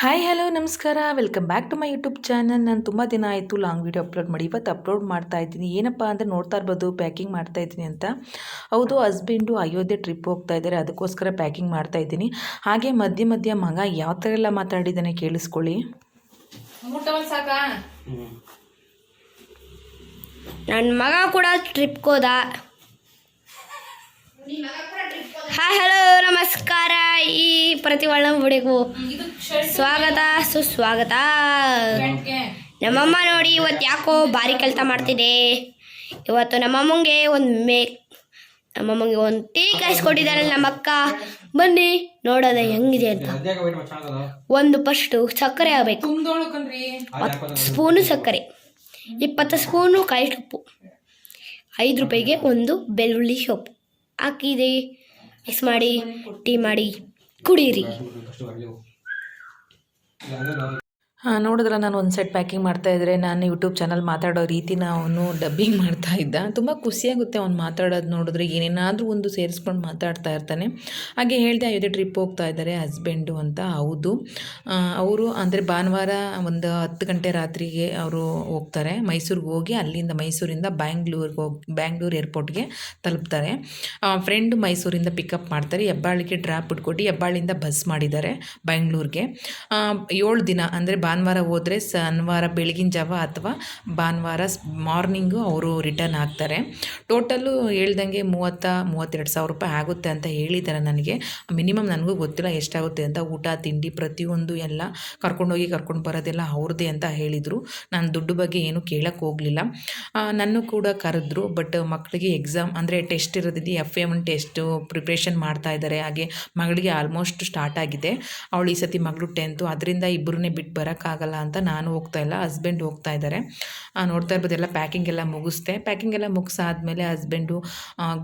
Hi hello ನಮಸ್ಕಾರ. Welcome back to my YouTube channel ನಾನು ತುಂಬ ದಿನ ಆಯಿತು ಲಾಂಗ್ ವೀಡಿಯೋ ಅಪ್ಲೋಡ್ ಮಾಡಿ. ಇವತ್ತು ಅಪ್ಲೋಡ್ ಮಾಡ್ತಾ ಇದ್ದೀನಿ. ಏನಪ್ಪ ಅಂದರೆ ನೋಡ್ತಾ ಇರ್ಬೋದು ಪ್ಯಾಕಿಂಗ್ ಮಾಡ್ತಾ ಇದ್ದೀನಿ ಅಂತ. ಹೌದು ಹಸ್ಬೆಂಡು ಅಯೋಧ್ಯೆ ಟ್ರಿಪ್ ಹೋಗ್ತಾ ಇದ್ದಾರೆ. ಅದಕ್ಕೋಸ್ಕರ ಪ್ಯಾಕಿಂಗ್ ಮಾಡ್ತಾ ಇದ್ದೀನಿ. ಹಾಗೆ ಮಧ್ಯ ಮಧ್ಯ ಮಗ ಯಾವ ಥರ ಎಲ್ಲ ಮಾತಾಡಿದ್ದಾನೆ ಕೇಳಿಸ್ಕೊಳ್ಳಿ. ನನ್ನ ಮಗ ಕೂಡ ಟ್ರಿಪ್ಗೆ ಹೋದ. ಹಾಯ್ ಹಲೋ ನಮಸ್ಕಾರ. ಈ ಪ್ರತಿ ವಿಡಿಯೋಗೂ ಸ್ವಾಗತ ಸುಸ್ವಾಗತ. ನಮ್ಮಮ್ಮ ನೋಡಿ ಇವತ್ತು ಯಾಕೋ ಭಾರಿ ಕೆಲಸ ಮಾಡ್ತಿದೆ. ಇವತ್ತು ನಮ್ಮಮ್ಮಂಗೆ ಒಂದು ಮೇ ನಮ್ಮಮ್ಮಂಗೆ ಒಂದು ಟೀ ಕಾಯಿಸ್ಕೊಟ್ಟಿದ್ದಾರೆ ನಮ್ಮ ಅಕ್ಕ. ಬನ್ನಿ ನೋಡೋದ ಹೆಂಗಿದೆ ಅಂತ. ಒಂದು ಫಸ್ಟು ಸಕ್ಕರೆ ಆಗಬೇಕು. ಹತ್ತು ಸ್ಪೂನು ಸಕ್ಕರೆ. ಇಪ್ಪತ್ತು ಸ್ಪೂನು ಕಾಯಿ ಸೊಪ್ಪು. ಐದು ರೂಪಾಯಿಗೆ ಒಂದು ಬೆಳ್ಳುಳ್ಳಿ ಸೊಪ್ಪು. ಹಾಕಿದೆ. ಮಿಕ್ಸ್ ಮಾಡಿ ಟೀ ಮಾಡಿ ಕುಡೀರಿ. ನೋಡಿದ್ರೆ ನಾನು ಒಂದು ಸೆಟ್ ಪ್ಯಾಕಿಂಗ್ ಮಾಡ್ತಾ ಇದ್ದರೆ ನಾನು ಯೂಟ್ಯೂಬ್ ಚಾನಲ್ ಮಾತಾಡೋ ರೀತಿನ ಅವನು ಡಬ್ಬಿಂಗ್ ಮಾಡ್ತಾ ಇದ್ದ. ತುಂಬ ಖುಷಿಯಾಗುತ್ತೆ ಅವ್ನು ಮಾತಾಡೋದು ನೋಡಿದ್ರೆ, ಏನೇನಾದರೂ ಒಂದು ಸೇರಿಸ್ಕೊಂಡು ಮಾತಾಡ್ತಾ ಇರ್ತಾನೆ. ಹಾಗೆ ಹೇಳಿದೆ, ಅಯೋಧ್ಯೆ ಟ್ರಿಪ್ ಹೋಗ್ತಾ ಇದ್ದಾರೆ ಹಸ್ಬೆಂಡು ಅಂತ. ಹೌದು. ಅವರು ಅಂದರೆ ಭಾನುವಾರ ಒಂದು ಹತ್ತು ಗಂಟೆ ರಾತ್ರಿಗೆ ಅವರು ಹೋಗ್ತಾರೆ. ಮೈಸೂರಿಗೆ ಹೋಗಿ ಅಲ್ಲಿಂದ ಮೈಸೂರಿಂದ ಬ್ಯಾಂಗ್ಳೂರಿಗೆ ಹೋಗಿ, ಬ್ಯಾಂಗ್ಳೂರು ಏರ್ಪೋರ್ಟ್ಗೆ ತಲುಪ್ತಾರೆ. ಫ್ರೆಂಡ್ ಮೈಸೂರಿಂದ ಪಿಕಪ್ ಮಾಡ್ತಾರೆ. ಹೆಬ್ಬಾಳಿಗೆ ಡ್ರಾಪ್ ಇಟ್ಕೊಟ್ಟು ಹೆಬ್ಬಾಳಿಂದ ಬಸ್ ಮಾಡಿದ್ದಾರೆ ಬ್ಯಾಂಗ್ಳೂರಿಗೆ. ಏಳು ದಿನ ಅಂದರೆ ಭಾನುವಾರ ಹೋದರೆ ಶನಿವಾರ ಬೆಳಗಿನ ಜಾವ ಅಥವಾ ಭಾನುವಾರ ಮಾರ್ನಿಂಗು ಅವರು ರಿಟರ್ನ್ ಆಗ್ತಾರೆ. ಟೋಟಲ್ಲು ಹೇಳ್ದಂಗೆ ಮೂವತ್ತ, ಮೂವತ್ತೆರಡು ಸಾವಿರ ರೂಪಾಯಿ ಆಗುತ್ತೆ ಅಂತ ಹೇಳಿದ್ದಾರೆ ನನಗೆ. ಮಿನಿಮಮ್ ನನಗೂ ಗೊತ್ತಿಲ್ಲ ಎಷ್ಟಾಗುತ್ತೆ ಅಂತ. ಊಟ, ತಿಂಡಿ ಪ್ರತಿಯೊಂದು ಎಲ್ಲ ಕರ್ಕೊಂಡೋಗಿ ಕರ್ಕೊಂಡು ಬರೋದೆಲ್ಲ ಅವ್ರದ್ದೇ ಅಂತ ಹೇಳಿದರು. ನಾನು ದುಡ್ಡು ಬಗ್ಗೆ ಏನು ಕೇಳಕ್ಕೆ ಹೋಗಲಿಲ್ಲ. ನನ್ನ ಕೂಡ ಕರೆದ್ರು ಬಟ್ ಮಕ್ಕಳಿಗೆ ಎಕ್ಸಾಮ್ ಅಂದರೆ ಟೆಸ್ಟ್ ಇರೋದಿದೆ. ಎಫ್ ಎಂ ಟೆಸ್ಟು ಪ್ರಿಪ್ರೇಷನ್ ಮಾಡ್ತಾ ಇದ್ದಾರೆ. ಹಾಗೆ ಮಗಳಿಗೆ ಆಲ್ಮೋಸ್ಟ್ ಸ್ಟಾರ್ಟ್ ಆಗಿದೆ. ಅವಳು ಈ ಸತಿ ಮಗಳು ಟೆಂತು ಅದರಿಂದ ಇಬ್ಬರನ್ನೇ ಬಿಟ್ಟು ಬರೋಕ್ಕಾಗಲ್ಲ ಅಂತ ನಾನು ಹೋಗ್ತಾ ಇಲ್ಲ ಹಸ್ಬೆಂಡ್ ಹೋಗ್ತಾ ಇದ್ದಾರೆ. ನೋಡ್ತಾ ಇರ್ಬೋದು ಎಲ್ಲ ಪ್ಯಾಕಿಂಗ್ ಎಲ್ಲ ಮುಗಿಸ್ದೆ. ಪ್ಯಾಕಿಂಗ್ ಎಲ್ಲ ಮುಗಿಸಾದ್ಮೇಲೆ ಹಸ್ಬೆಂಡು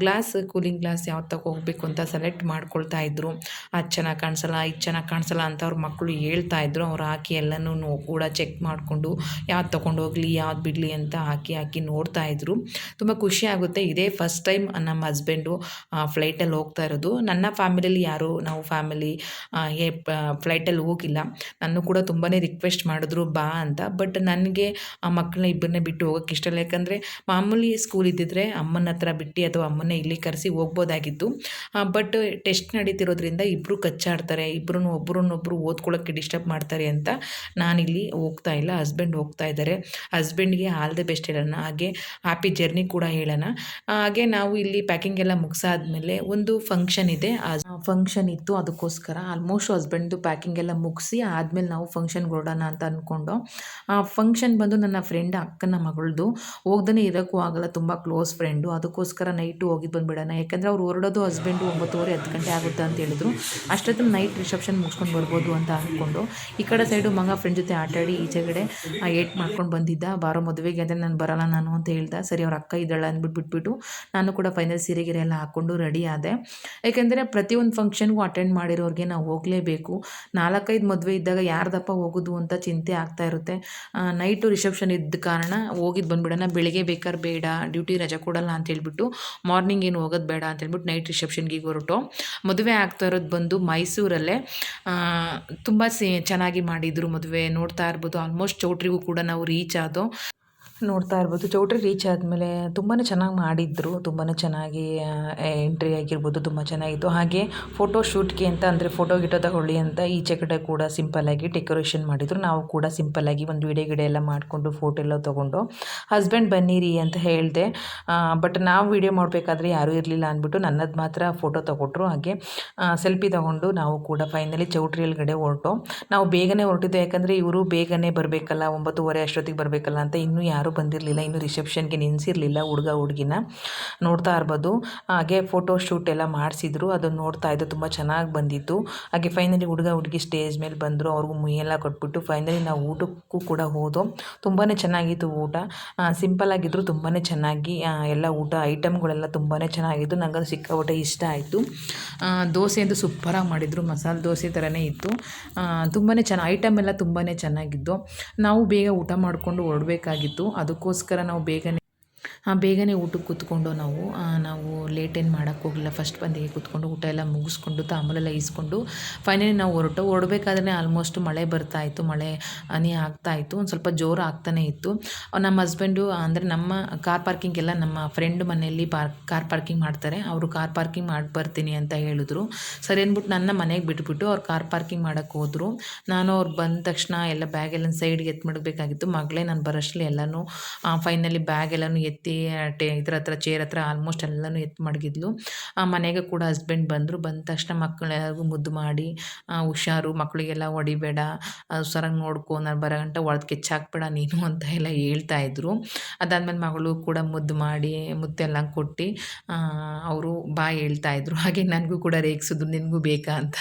ಗ್ಲಾಸ್ ಕೂಲಿಂಗ್ ಗ್ಲಾಸ್ ಯಾವ ತಗೋ ಹೋಗಬೇಕು ಅಂತ ಸೆಲೆಕ್ಟ್ ಮಾಡ್ಕೊಳ್ತಾ ಇದ್ರು. ಅದು ಚೆನ್ನಾಗಿ ಕಾಣಿಸಲ್ಲ, ಇದು ಚೆನ್ನಾಗಿ ಕಾಣಿಸಲ್ಲ ಅಂತ ಅವ್ರ ಮಕ್ಕಳು ಹೇಳ್ತಾ ಇದ್ರು. ಅವ್ರು ಹಾಕಿ ಎಲ್ಲನೂ ಕೂಡ ಚೆಕ್ ಮಾಡಿಕೊಂಡು ಯಾವ್ದು ತೊಗೊಂಡೋಗ್ಲಿ ಯಾವ್ದು ಬಿಡಲಿ ಅಂತ ಹಾಕಿ ಹಾಕಿ ನೋಡ್ತಾ ಇದ್ರು. ತುಂಬ ಖುಷಿ ಆಗುತ್ತೆ. ಇದೇ ಫಸ್ಟ್ ಟೈಮ್ ನಮ್ಮ ಹಸ್ಬೆಂಡು ಫ್ಲೈಟಲ್ಲಿ ಹೋಗ್ತಾ ಇರೋದು. ನನ್ನ ಫ್ಯಾಮಿಲಿಯಲ್ಲಿ ಯಾರು, ನಾವು ಫ್ಯಾಮಿಲಿ ಫ್ಲೈಟಲ್ಲಿ ಹೋಗಿಲ್ಲ. ನಾನು ಕೂಡ ತುಂಬಾ ರಿಕ್ವೆಸ್ಟ್ ಮಾಡಿದ್ರು, ಬಾ ಅಂತ. ಬಟ್ ನನಗೆ ಆ ಮಕ್ಕಳನ್ನ ಇಬ್ಬರನ್ನ ಬಿಟ್ಟು ಹೋಗೋಕೆ ಇಷ್ಟ ಇಲ್ಲ. ಯಾಕಂದರೆ ಮಾಮೂಲಿ ಸ್ಕೂಲ್ ಇದ್ದಿದ್ರೆ ಅಮ್ಮನ ಹತ್ರ ಬಿಟ್ಟು ಅಥವಾ ಅಮ್ಮನ ಇಲ್ಲಿ ಕರೆಸಿ ಹೋಗ್ಬೋದಾಗಿತ್ತು. ಬಟ್ ಟೆಸ್ಟ್ ನಡೀತಿರೋದ್ರಿಂದ ಇಬ್ಬರು ಕಚ್ಚಾಡ್ತಾರೆ. ಇಬ್ಬರೂ ಒಬ್ಬರನ್ನೊಬ್ಬರು ಓದ್ಕೊಳ್ಳೋಕ್ಕೆ ಡಿಸ್ಟರ್ಬ್ ಮಾಡ್ತಾರೆ ಅಂತ ನಾನಿಲ್ಲಿ ಹೋಗ್ತಾ ಇಲ್ಲ. ಹಸ್ಬೆಂಡ್ ಹೋಗ್ತಾ ಇದ್ದಾರೆ. ಹಸ್ಬೆಂಡ್ಗೆ ಆಲ್ ದಿ ಬೆಸ್ಟ್ ಹೇಳೋಣ. ಹಾಗೆ ಹ್ಯಾಪಿ ಜರ್ನಿ ಕೂಡ ಹೇಳೋಣ. ಹಾಗೆ ನಾವು ಇಲ್ಲಿ ಪ್ಯಾಕಿಂಗ್ ಎಲ್ಲ ಮುಗಿಸಾದ್ಮೇಲೆ ಒಂದು ಫಂಕ್ಷನ್ ಇದೆ. ಫಂಕ್ಷನ್ ಇತ್ತು. ಅದಕ್ಕೋಸ್ಕರ ಆಲ್ಮೋಸ್ಟ್ ಹಸ್ಬೆಂಡ್ದು ಪ್ಯಾಕಿಂಗ್ ಎಲ್ಲ ಮುಗಿಸಿ ಆದಮೇಲೆ ನಾವು ಫಂಕ್ಷನ್ಗೆ ಹೊರಡೋಣ ಅಂತ ಅಂದ್ಕೊಂಡು ಆ ಫಂಕ್ಷನ್ ಬಂದು ನನ್ನ ಫ್ರೆಂಡ್ ಅಕ್ಕನ ಮಗಳದು ಹೋಗ್ದೇ ಇರೋಕ್ಕೂ ಆಗಲ್ಲ, ತುಂಬ ಕ್ಲೋಸ್ ಫ್ರೆಂಡು ಅದಕ್ಕೋಸ್ಕರ ನೈಟು ಹೋಗಿದ್ದು ಬಂದುಬಿಡೋಣ. ಯಾಕಂದರೆ ಅವ್ರು ಹೊರಡೋದು ಹಸ್ಬೆಂಡು ಒಂಬತ್ತುವರೆ, ಹತ್ತು ಗಂಟೆ ಆಗುತ್ತೆ ಅಂತ ಹೇಳಿದ್ರು. ಅಷ್ಟೊತ್ತು ನೈಟ್ ರಿಸೆಪ್ಷನ್ ಮುಗಿಸ್ಕೊಂಡು ಬರ್ಬೋದು ಅಂತ ಅಂದ್ಕೊಂಡು ಈ ಕಡೆ ಸೈಡು ಮಗ ಫ್ರೆಂಡ್ ಜೊತೆ ಆಟಾಡಿ ಈಚೆಗಡೆ ಏಟ್ ಮಾಡ್ಕೊಂಡು ಬಂದಿದ್ದ. ಬಾರೋ ಮದುವೆಗೆ ಅಂದರೆ ನಾನು ಬರಲ್ಲ ನಾನು ಅಂತ ಹೇಳ್ದೆ. ಸರಿ, ಅವ್ರ ಅಕ್ಕ ಇದ್ದಾಳೆ ಅಂದ್ಬಿಟ್ಟು ಬಿಟ್ಬಿಟ್ಟು, ನಾನು ಕೂಡ ಫೈನಲ್ ಸೀರೆ ಗಿರೆ ಎಲ್ಲ ಹಾಕ್ಕೊಂಡು ರೆಡಿ ಆದೆ. ಯಾಕೆಂದರೆ ಪ್ರತಿಯೊಂದು ಫಂಕ್ಷನ್ಗೂ ಅಟೆಂಡ್ ಮಾಡಿರೋರಿಗೆ ನಾವು ಹೋಗಲೇಬೇಕು. ನಾಲ್ಕೈದು ಮದುವೆ ಇದ್ದಾಗ ಯಾರ್ದಪ್ಪ ಹೋಗೋದು ಅಂತ ಚಿಂತೆ ಆಗ್ತಾ ಇರುತ್ತೆ. ನೈಟು ರಿಸೆಪ್ಷನ್ ಇದ್ದ ಕಾರಣ ಹೋಗಿದ್ದು ಬಂದುಬಿಡೋಣ, ಬೆಳಿಗ್ಗೆ ಬೇಕಾದ್ರೆ ಬೇಡ, ಡ್ಯೂಟಿ ರಜೆ ಕೊಡಲ್ಲ ಅಂತ ಹೇಳ್ಬಿಟ್ಟು ಮಾರ್ನಿಂಗ್ ಏನು ಹೋಗೋದು ಬೇಡ ಅಂತ ಹೇಳ್ಬಿಟ್ಟು ನೈಟ್ ರಿಸೆಪ್ಷನ್ಗೆ ಹೊರಟು. ಮದುವೆ ಆಗ್ತಾ ಇರೋದು ಬಂದು ಮೈಸೂರಲ್ಲೇ ತುಂಬ ಸಿ, ಚೆನ್ನಾಗಿ ಮಾಡಿದರು ಮದುವೆ, ನೋಡ್ತಾ ಇರ್ಬೋದು. ಆಲ್ಮೋಸ್ಟ್ ಚೌಟ್ರಿಗೂ ಕೂಡ ನಾವು ರೀಚ್ ಆದೋ ನೋಡ್ತಾ ಇರ್ಬೋದು. ಚೌಟ್ರಿ ರೀಚ್ ಆದಮೇಲೆ ತುಂಬಾ ಚೆನ್ನಾಗಿ ಮಾಡಿದ್ರು. ತುಂಬಾ ಚೆನ್ನಾಗಿ ಎಂಟ್ರಿ ಆಗಿರ್ಬೋದು. ತುಂಬ ಚೆನ್ನಾಗಿತ್ತು. ಹಾಗೆ ಫೋಟೋ ಶೂಟ್ಗೆ ಅಂತ ಅಂದರೆ ಫೋಟೋ ಗಿಟೋ ತಗೊಳ್ಳಿ ಅಂತ ಈಚೆ ಕಡೆ ಕೂಡ ಸಿಂಪಲ್ಲಾಗಿ ಡೆಕೋರೇಷನ್ ಮಾಡಿದರು. ನಾವು ಕೂಡ ಸಿಂಪಲ್ಲಾಗಿ ಒಂದು ವಿಡಿಯೋ ಗಿಡ ಎಲ್ಲ ಮಾಡಿಕೊಂಡು ಫೋಟೋ ಎಲ್ಲ ತೊಗೊಂಡು ಹಸ್ಬೆಂಡ್ ಬನ್ನಿರಿ ಅಂತ ಹೇಳಿದೆ. ಬಟ್ ನಾವು ವಿಡಿಯೋ ಮಾಡಬೇಕಾದ್ರೆ ಯಾರೂ ಇರಲಿಲ್ಲ ಅಂದ್ಬಿಟ್ಟು ನನ್ನದು ಮಾತ್ರ ಫೋಟೋ ತೊಗೊಟ್ರು. ಹಾಗೆ ಸೆಲ್ಫಿ ತೊಗೊಂಡು ನಾವು ಕೂಡ ಫೈನಲಿ ಚೌಟ್ರಿ ಒಳಗಡೆ ಹೊರಟು. ನಾವು ಬೇಗನೆ ಹೊರಟಿದ್ದೆ ಯಾಕಂದರೆ ಇವರು ಬೇಗನೆ ಬರಬೇಕಲ್ಲ, ಒಂಬತ್ತುವರೆ ಅಷ್ಟೊತ್ತಿಗೆ ಬರಬೇಕಲ್ಲ ಅಂತ ಇನ್ನೂ ಯಾರೂ ಬಂದಿರಲಿಲ್ಲ, ಇನ್ನೂ ರಿಸೆಪ್ಷನ್ಗೆ ನಿನ್ಸಿರಲಿಲ್ಲ ಹುಡುಗ ಹುಡುಗಿನ. ನೋಡ್ತಾ ಇರ್ಬೋದು. ಹಾಗೆ ಫೋಟೋ ಶೂಟ್ ಎಲ್ಲ ಮಾಡಿಸಿದ್ರು, ಅದನ್ನು ನೋಡ್ತಾ ಇದ್ದು ತುಂಬ ಚೆನ್ನಾಗಿ ಬಂದಿತ್ತು. ಹಾಗೆ ಫೈನಲಿ ಹುಡುಗ ಹುಡುಗಿ ಸ್ಟೇಜ್ ಮೇಲೆ ಬಂದರು, ಅವ್ರಿಗೂ ಮುಯ್ಯೆಲ್ಲ ಕೊಟ್ಬಿಟ್ಟು ಫೈನಲಿ ನಾವು ಊಟಕ್ಕೂ ಕೂಡ ಹೋದೋ. ತುಂಬಾ ಚೆನ್ನಾಗಿತ್ತು ಊಟ. ಸಿಂಪಲಾಗಿದ್ದರೂ ತುಂಬಾ ಚೆನ್ನಾಗಿ ಎಲ್ಲ ಊಟ ಐಟಮ್ಗಳೆಲ್ಲ ತುಂಬಾ ಚೆನ್ನಾಗಿತ್ತು. ನನಗದು ಸಿಕ್ಕಾಪಟ್ಟೆ ಇಷ್ಟ ಆಯಿತು. ದೋಸೆ ಅಂತೂ ಸೂಪರಾಗಿ ಮಾಡಿದರು, ಮಸಾಲೆ ದೋಸೆ ಥರನೇ ಇತ್ತು. ತುಂಬಾ ಚೆನ್ನಾಗಿ ಐಟಮ್ ಎಲ್ಲ ತುಂಬಾ ಚೆನ್ನಾಗಿದ್ದು ನಾವು ಬೇಗ ಊಟ ಮಾಡಿಕೊಂಡು ಹೊರಡಬೇಕಾಗಿತ್ತು. ಅದಕ್ಕೋಸ್ಕರ ನಾವು ಬೇಗನೆ ಬೇಗನೆ ಊಟಕ್ಕೆ ಕೂತ್ಕೊಂಡು ನಾವು ನಾವು ಲೇಟ್ ಏನು ಮಾಡೋಕ್ಕೆ ಹೋಗಿಲ್ಲ ಫಸ್ಟ್ ಬಂದಿಗೆ ಕೂತ್ಕೊಂಡು ಊಟ ಎಲ್ಲ ಮುಗಿಸ್ಕೊಂಡು ತಾಂಬೂಲೆಲ್ಲ ಈಸ್ಕೊಂಡು ಫೈನಲಿ ನಾವು ಹೊರಟು. ಹೊರಡ್ಬೇಕಾದ್ರೆ ಆಲ್ಮೋಸ್ಟ್ ಮಳೆ ಬರ್ತಾ ಇತ್ತು. ಮಳೆ, ಹನಿ ಆಗ್ತಾ ಇತ್ತು. ಒಂದು ಸ್ವಲ್ಪ ಜೋರು ಆಗ್ತಾನೆ ಇತ್ತು. ನಮ್ಮ ಹಸ್ಬೆಂಡು ಅಂದರೆ ನಮ್ಮ ಕಾರ್ ಪಾರ್ಕಿಂಗ್ ಎಲ್ಲ ನಮ್ಮ ಫ್ರೆಂಡ್ ಮನೆಯಲ್ಲಿ ಪಾರ್ಕ್ ಕಾರ್ ಪಾರ್ಕಿಂಗ್ ಮಾಡ್ತಾರೆ. ಅವರು ಕಾರ್ ಪಾರ್ಕಿಂಗ್ ಮಾಡಿ ಬರ್ತೀನಿ ಅಂತ ಹೇಳಿದ್ರು. ಸರಿ ಅಂದ್ಬಿಟ್ಟು ನನ್ನ ಮನೆಗೆ ಬಿಟ್ಬಿಟ್ಟು ಅವ್ರು ಕಾರ್ ಪಾರ್ಕಿಂಗ್ ಮಾಡೋಕ್ಕೆ ಹೋದರು. ನಾನು ಅವ್ರು ಬಂದ ತಕ್ಷಣ ಎಲ್ಲ ಬ್ಯಾಗ್ ಎಲ್ಲ ಸೈಡ್ಗೆ ಎತ್ತು ಮಗಳೇ ನಾನು ಬರೋಷ್ಟರಲ್ಲಿ ಎಲ್ಲನೂ ಫೈನಲಿ ಬ್ಯಾಗ್ ಎಲ್ಲನೂ ಎತ್ತಿ ಟೇ ಇದ್ರ ಹತ್ರ ಚೇರ್ ಹತ್ರ ಆಲ್ಮೋಸ್ಟ್ ಎಲ್ಲನೂ ಎತ್ತು ಮಡಗಿದ್ಲು. ಆ, ಮನೆಗೆ ಕೂಡ ಹಸ್ಬೆಂಡ್ ಬಂದರು. ಬಂದ ತಕ್ಷಣ ಮಕ್ಕಳೆಲ್ಲರಿಗೂ ಮುದ್ದು ಮಾಡಿ ಹುಷಾರು ಮಕ್ಕಳಿಗೆಲ್ಲ ಹೊಡಿಬೇಡ ಸರಾಗಿ ನೋಡ್ಕೊ ನಾನು ಬರೋ ಗಂಟ ಒಳಗೆ ಕೆಚ್ಚಾಕ್ಬೇಡ ನೀನು ಅಂತ ಎಲ್ಲ ಹೇಳ್ತಾ ಇದ್ರು. ಅದಾದ್ಮೇಲೆ ಮಗಳು ಕೂಡ ಮುದ್ದು ಮಾಡಿ ಮುದ್ದೆಲ್ಲ ಕೊಟ್ಟು ಅವರು ಬಾ ಹೇಳ್ತಾ ಇದ್ರು. ಹಾಗೆ ನನಗೂ ಕೂಡ ರೇಗಿಸಿದ್ರು. ನಿನಗೂ ಬೇಕಾ ಅಂತ.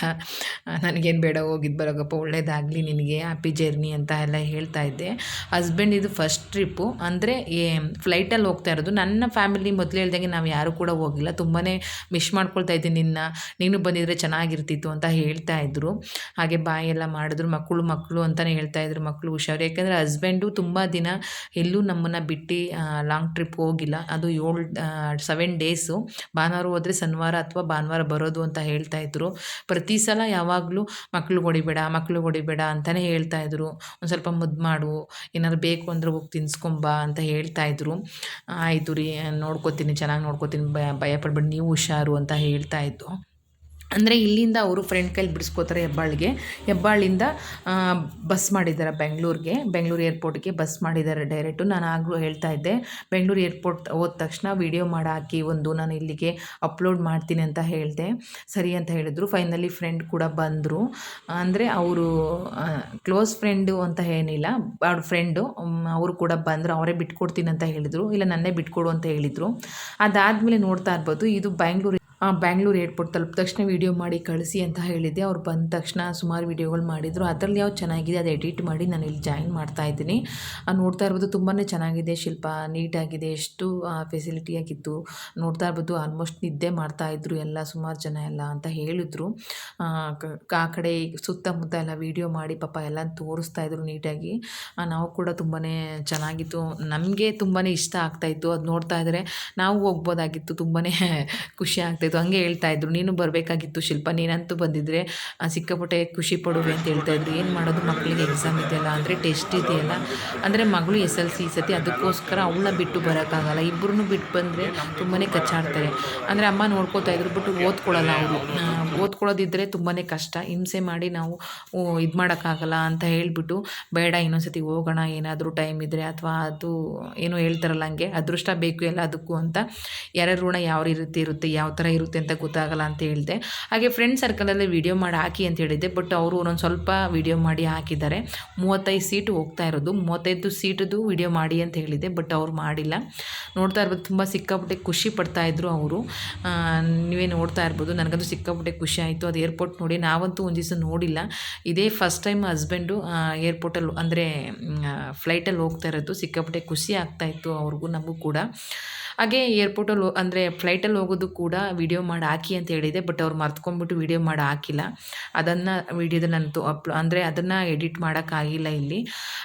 ನನಗೇನು ಬೇಡ ಹೋಗಿದ್ದು ಬರೋಗಪ್ಪ ಒಳ್ಳೇದಾಗಲಿ ನಿನಗೆ ಹ್ಯಾಪಿ ಜರ್ನಿ ಅಂತ ಎಲ್ಲ ಹೇಳ್ತಾ ಇದ್ದೆ. ಹಸ್ಬೆಂಡ್ ಇದು ಫಸ್ಟ್ ಟ್ರಿಪ್ಪು ಅಂದರೆ ಫ್ಲೈಟಲ್ಲಿ ಹೋಗ್ತಾ ಇರೋದು. ನನ್ನ ಫ್ಯಾಮಿಲಿ ಮೊದಲು ಹೇಳ್ದಂಗೆ ನಾವು ಯಾರೂ ಕೂಡ ಹೋಗಿಲ್ಲ. ತುಂಬಾ ಮಿಸ್ ಮಾಡ್ಕೊಳ್ತಾ ಇದ್ದೀನಿ ನಿನ್ನ. ನೀನು ಬಂದಿದ್ದರೆ ಚೆನ್ನಾಗಿರ್ತಿತ್ತು ಅಂತ ಹೇಳ್ತಾ ಇದ್ರು. ಹಾಗೆ ಬಾಯೆಲ್ಲ ಮಾಡಿದ್ರು. ಮಕ್ಕಳು ಮಕ್ಕಳು ಅಂತಲೇ ಹೇಳ್ತಾ ಇದ್ರು ಮಕ್ಕಳು ಹುಷಾರು. ಯಾಕಂದರೆ ಹಸ್ಬೆಂಡು ತುಂಬ ದಿನ ಎಲ್ಲೂ ನಮ್ಮನ್ನು ಬಿಟ್ಟು ಲಾಂಗ್ ಟ್ರಿಪ್ ಹೋಗಿಲ್ಲ. ಅದು ಏಳು ಸೆವೆನ್ ಡೇಸು ಭಾನುವಾರ ಹೋದರೆ ಶನಿವಾರ ಅಥವಾ ಭಾನುವಾರ ಬರೋದು ಅಂತ ಹೇಳ್ತಾ ಇದ್ರು. ಪ್ರತಿ ಸಲ ಯಾವಾಗಲೂ ಮಕ್ಕಳು ಹೊಡಿಬೇಡ ಮಕ್ಕಳು ಹೊಡಿಬೇಡ ಅಂತಲೇ ಹೇಳ್ತಾ ಇದ್ರು. ಒಂದು ಸ್ವಲ್ಪ ಮುದ್ದು ಮಾಡು. ಏನಾದ್ರು ಬೇಕು ಅಂದ್ರೆ ಹೋಗಿ ತಿನ್ಸ್ಕೊಂಬ ಅಂತ ಹೇಳ್ತಾ ಇದ್ರು. ಆಯಿತು ರೀ ನೋಡ್ಕೋತೀನಿ ಚೆನ್ನಾಗಿ ನೋಡ್ಕೋತೀನಿ ಭಯ ಪಡ್ಬೇಡಿ ನೀವು ಹುಷಾರು ಅಂತ ಹೇಳ್ತಾ ಇದ್ದು. ಅಂದರೆ ಇಲ್ಲಿಂದ ಅವರು ಫ್ರೆಂಡ್ ಕೈಲಿ ಬಿಡಿಸ್ಕೋತಾರೆ ಹೆಬ್ಬಾಳಿಗೆ. ಹೆಬ್ಬಾಳಿಂದ ಬಸ್ ಮಾಡಿದ್ದಾರೆ ಬೆಂಗಳೂರಿಗೆ. ಬೆಂಗಳೂರು ಏರ್ಪೋರ್ಟ್ಗೆ ಬಸ್ ಮಾಡಿದ್ದಾರೆ ಡೈರೆಕ್ಟು ನಾನು ಆಗಲೂ ಹೇಳ್ತಾ ಇದ್ದೆ ಬೆಂಗಳೂರು ಏರ್ಪೋರ್ಟ್ ಹೋದ ತಕ್ಷಣ ವಿಡಿಯೋ ಮಾಡಿ ಹಾಕಿ ಒಂದು ನಾನು ಇಲ್ಲಿಗೆ ಅಪ್ಲೋಡ್ ಮಾಡ್ತೀನಿ ಅಂತ ಹೇಳಿದೆ. ಸರಿ ಅಂತ ಹೇಳಿದರು. ಫೈನಲಿ ಫ್ರೆಂಡ್ ಕೂಡ ಬಂದರು. ಅಂದರೆ ಅವರು ಕ್ಲೋಸ್ ಫ್ರೆಂಡು ಅಂತ ಏನಿಲ್ಲ ಅವ್ರ ಫ್ರೆಂಡು ಅವರು ಕೂಡ ಬಂದರು. ಅವರೇ ಬಿಟ್ಕೊಡ್ತೀನಿ ಅಂತ ಹೇಳಿದರು. ಇಲ್ಲ ನನ್ನೇ ಬಿಟ್ಕೊಡು ಅಂತ ಹೇಳಿದರು. ಅದಾದಮೇಲೆ ನೋಡ್ತಾ ಇರ್ಬೋದು ಇದು ಬ್ಯಾಂಗ್ಳೂರು ಆ, ಬ್ಯಾಂಗ್ಳೂರು ಏರ್ಪೋರ್ಟ್ ತಲುಪಿದ ತಕ್ಷಣ ವೀಡಿಯೋ ಮಾಡಿ ಕಳಿಸಿ ಅಂತ ಹೇಳಿದ್ದೆ. ಅವ್ರು ಬಂದ ತಕ್ಷಣ ಸುಮಾರು ವೀಡಿಯೋಗಳು ಮಾಡಿದರು. ಅದರಲ್ಲಿ ಯಾವ್ದು ಚೆನ್ನಾಗಿದೆ ಅದು ಎಡಿಟ್ ಮಾಡಿ ನಾನು ಇಲ್ಲಿ ಜಾಯಿನ್ ಮಾಡ್ತಾ ಇದ್ದೀನಿ. ನೋಡ್ತಾ ಇರ್ಬೋದು ತುಂಬಾ ಚೆನ್ನಾಗಿದೆ ಶಿಲ್ಪ. ನೀಟಾಗಿದೆ. ಎಷ್ಟು ಫೆಸಿಲಿಟಿಯಾಗಿತ್ತು ನೋಡ್ತಾ ಇರ್ಬೋದು ಆಲ್ಮೋಸ್ಟ್ ನಿದ್ದೆ ಮಾಡ್ತಾ ಇದ್ರು ಎಲ್ಲ, ಸುಮಾರು ಜನ ಎಲ್ಲ ಅಂತ ಹೇಳಿದ್ರು. ಆ ಕಡೆ ಸುತ್ತಮುತ್ತ ಎಲ್ಲ ವೀಡಿಯೋ ಮಾಡಿ ಪಾಪ ಎಲ್ಲ ತೋರಿಸ್ತಾ ಇದ್ರು ನೀಟಾಗಿ. ನಾವು ಕೂಡ ತುಂಬಾ ಚೆನ್ನಾಗಿತ್ತು. ನಮಗೆ ತುಂಬಾ ಇಷ್ಟ ಆಗ್ತಾಯಿತ್ತು ಅದು ನೋಡ್ತಾ ಇದ್ದರೆ ನಾವು ಹೋಗ್ಬೋದಾಗಿತ್ತು. ತುಂಬಾ ಖುಷಿ ಆಗ್ತಾಯಿತ್ತು ಹಂಗೆ ಹೇಳ್ತಾ ಇದ್ರು, ನೀನು ಬರಬೇಕಾಗಿತ್ತು ಶಿಲ್ಪ, ನೀನಂತೂ ಬಂದಿದ್ರೆ ಸಿಕ್ಕಾಪಟ್ಟೆ ಖುಷಿ ಪಡುವೆ ಅಂತ ಹೇಳ್ತಾ ಇದ್ರು. ಏನು ಮಾಡೋದು ಮಕ್ಕಳಿಗೆ ಎಕ್ಸಾಮ್ ಇದೆಯಲ್ಲ, ಅಂದರೆ ಟೆಸ್ಟ್ ಇದೆಯಲ್ಲ? ಅಂದರೆ ಮಗಳು ಎಸ್ ಎಲ್ ಸಿ ಸತಿ ಅದಕ್ಕೋಸ್ಕರ ಅವಳ ಬಿಟ್ಟು ಬರೋಕ್ಕಾಗಲ್ಲ. ಇಬ್ಬರೂ ಬಿಟ್ಟು ಬಂದರೆ ತುಂಬಾ ಕಚ್ಚಾಡ್ತಾರೆ. ಅಂದರೆ ಅಮ್ಮ ನೋಡ್ಕೋತಾ ಇದ್ರು ಬಿಟ್ಟು ಓದ್ಕೊಳ್ಳಲ್ಲ ಅವರು. ಓದ್ಕೊಳ್ಳೋದಿದ್ದರೆ ತುಂಬಾ ಕಷ್ಟ. ಹಿಂಸೆ ಮಾಡಿ ನಾವು ಇದು ಮಾಡೋಕ್ಕಾಗಲ್ಲ ಅಂತ ಹೇಳಿಬಿಟ್ಟು, ಬೇಡ, ಇನ್ನೊಂದ್ಸತಿ ಹೋಗೋಣ, ಏನಾದರೂ ಟೈಮ್ ಇದ್ದರೆ ಅಥವಾ ಅದು ಏನೋ ಹೇಳ್ತಾರಲ್ಲ ಹಂಗೆ, ಅದೃಷ್ಟ ಬೇಕು ಎಲ್ಲ ಅದಕ್ಕೂ ಅಂತ. ಯಾರ್ಯಾರು ಋಣ ಯಾವ ರೀತಿ ಇರುತ್ತೆ, ಯಾವ ಥರ ಅಂತ ಗೊತ್ತಾಗಲ್ಲ ಅಂತ ಹೇಳಿದೆ. ಹಾಗೆ ಫ್ರೆಂಡ್ ಸರ್ಕಲಲ್ಲಿ ವೀಡಿಯೋ ಮಾಡಿ ಹಾಕಿ ಅಂತ ಹೇಳಿದ್ದೆ. ಬಟ್ ಅವರು ಒಂದೊಂದು ಸ್ವಲ್ಪ ವೀಡಿಯೋ ಮಾಡಿ ಹಾಕಿದ್ದಾರೆ. ಮೂವತ್ತೈದು ಸೀಟು ಹೋಗ್ತಾ ಇರೋದು. ಮೂವತ್ತೈದು ಸೀಟದು ವೀಡಿಯೋ ಮಾಡಿ ಅಂತ ಹೇಳಿದ್ದೆ. ಬಟ್ ಅವ್ರು ಮಾಡಿಲ್ಲ. ನೋಡ್ತಾ ಇರ್ಬೋದು ತುಂಬ ಸಿಕ್ಕಾಪಟ್ಟೆ ಖುಷಿ ಪಡ್ತಾ ಇದ್ರು ಅವರು. ನೀವೇ ನೋಡ್ತಾ ಇರ್ಬೋದು. ನನಗಂತೂ ಸಿಕ್ಕಾಪಟ್ಟೆ ಖುಷಿ ಆಯಿತು. ಅದು ಏರ್ಪೋರ್ಟ್ ನೋಡಿ ನಾವಂತೂ ಒಂದು ದಿವಸ ನೋಡಿಲ್ಲ. ಇದೇ ಫಸ್ಟ್ ಟೈಮ್ ಹಸ್ಬೆಂಡು ಏರ್ಪೋರ್ಟಲ್ಲಿ ಅಂದರೆ ಫ್ಲೈಟಲ್ಲಿ ಹೋಗ್ತಾ ಇರೋದು. ಸಿಕ್ಕಾಪಟ್ಟೆ ಖುಷಿ ಆಗ್ತಾಯಿತ್ತು ಅವ್ರಿಗೂ, ನಮಗೂ ಕೂಡ. ಹಾಗೆ ಏರ್ಪೋರ್ಟಲ್ಲಿ ಅಂದರೆ ಫ್ಲೈಟಲ್ಲಿ ಹೋಗೋದು ಕೂಡ ವೀಡಿಯೋ ಮಾಡಿ ಹಾಕಿ ಅಂತ ಹೇಳಿದೆ ಬಟ್ ಅವ್ರು ಮರ್ತ್ಕೊಂಡ್ಬಿಟ್ಟು ವೀಡಿಯೋ ಮಾಡಿ ಹಾಕಿಲ್ಲ. ಅದನ್ನು ವೀಡಿಯೋದಲ್ಲಿ ನಾನು ಅಪ್ಲೋ, ಅಂದರೆ ಅದನ್ನು ಎಡಿಟ್ ಮಾಡೋಕ್ಕಾಗಿಲ್ಲ ಇಲ್ಲಿ.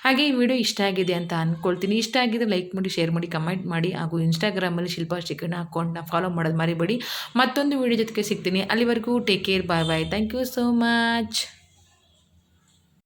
ಹಾಗೆ ಈ ವಿಡಿಯೋ ಇಷ್ಟ ಆಗಿದೆ ಅಂತ ಅಂದ್ಕೊಳ್ತೀನಿ ಇಷ್ಟ ಆಗಿದೆ ಲೈಕ್ ಮಾಡಿ ಶೇರ್ ಮಾಡಿ ಕಮೆಂಟ್ ಮಾಡಿ, ಹಾಗೂ ಇನ್ಸ್ಟಾಗ್ರಾಮಲ್ಲಿ ಶಿಲ್ಪಾ ಶಿಕ್ಷಣ ಅಕೌಂಟ್ನ ಫಾಲೋ ಮಾಡೋದು ಮರಿಬೇಡಿ. ಮತ್ತೊಂದು ವಿಡಿಯೋ ಜೊತೆಗೆ ಸಿಗ್ತೀನಿ. ಅಲ್ಲಿವರೆಗೂ take care bye bye thank you so much